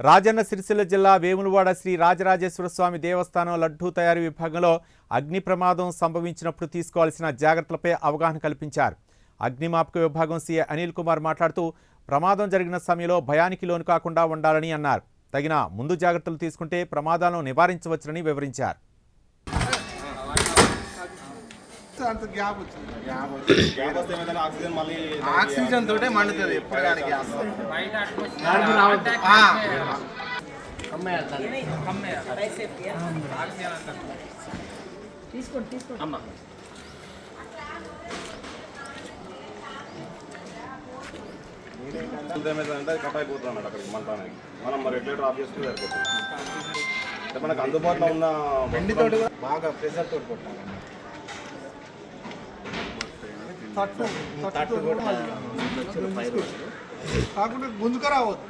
రాజన్న సిరిసిల్ల జిల్లా వేములవాడ శ్రీ రాజరాజేశ్వర స్వామి దేవస్థానం లడ్డూ తయారీ విభాగంలో అగ్ని ప్రమాదం సంభవించినప్పుడు తీసుకోవాల్సిన జాగ్రత్తలపై అవగాహన కల్పించారు. అగ్నిమాపక విభాగం సీఏ అనిల్ కుమార్ మాట్లాడుతూ ప్రమాదం జరిగిన సమయంలో భయానికి లోను కాకుండా ఉండాలని అన్నారు. తగిన ముందు జాగ్రత్తలు తీసుకుంటే ప్రమాదాలను నివారించవచ్చునని వివరించారు. అంత గ్యాప్ వచ్చింది. ఆక్సిజన్ మళ్ళీ ఆక్సిజన్ తోటే మండుతుంది ఎప్పుడు కానీ గ్యాస్ అంటే ఏమైందంటే అది కట్ అయిపోతున్నాడు అక్కడికి మంటానికి మనం మరి రెగ్యులేటర్ ఆఫ్ చేసుకుని సరిపోతుంది. అంటే మనకు అందుబాటులో ఉన్న వెండి తోటి కూడా బాగా ప్రెషర్ తోటి కొట్టాలి. తట్టు తట్టు కాకుండా గుంజుక రావద్దు.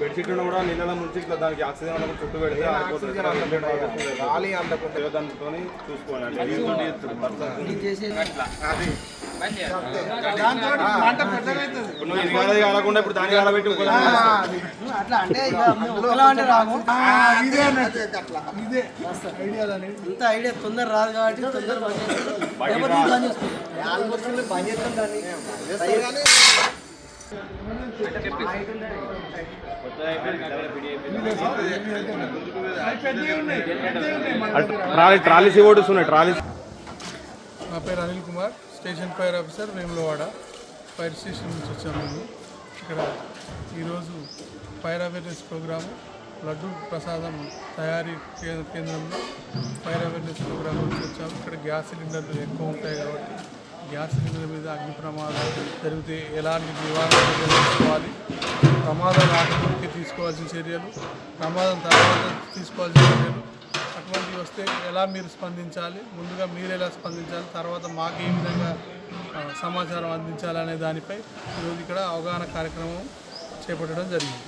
బెడ్షీట్ ఉన్నా కూడా నీళ్ళ ముంచి ఇట్లా దానికి ఆక్సిజన్ చుట్టూ పెడితే ఆగిపోతుంది గాలి అందకుండా దాంతో చూసుకోవాలి అది దాంతో పెద్దగా నువ్వు ఇది కాదు కాకుండా ఇప్పుడు దాన్ని కాలబెట్టి. అట్లా అంటే ఇక ఒకలా అంటే రాము. ఇదే అన్నట్టు. అట్లా ఇదే. ఐడియా అనేది ఇంత ఐడియా తొందర రాదు కాబట్టి తొందర బంద్ ఆల్మోస్ట్ బంద్ ట్రాలీ ట్రాలీ సివోడ్స్ ఉన్నాయి ట్రాలీ నా పేరు Anil Kumar station fire officer Vemulawada. Fire station నుంచి వచ్చాము మేము. ఇక్కడ ఈరోజు ఫైర్ అవేర్నెస్ ప్రోగ్రాము లడ్డు ప్రసాదం తయారీ కేంద్రంలో ఫైర్ అవేర్నెస్ ప్రోగ్రామ్ నుంచి వచ్చాము. ఇక్కడ గ్యాస్ సిలిండర్లు ఎక్కువ ఉంటాయి కాబట్టి గ్యాస్ సిలిండర్ మీద అగ్ని ప్రమాదాలు జరిగితే ఎలాంటి నివారణ చర్యలు తీసుకోవాలి? ప్రమాదం రాకముందుకే తీసుకోవాల్సిన చర్యలు ప్రమాదం తర్వాత తీసుకోవాల్సిన చర్యలు అటువంటివి వస్తే ఎలా మీరు స్పందించాలి? ముందుగా మీరు ఎలా స్పందించాలి? తర్వాత మాకు ఏ విధంగా సమాచారం అందించాలనే దానిపై ఈరోజు ఇక్కడ అవగాహన కార్యక్రమం చేపట్టడం జరిగింది.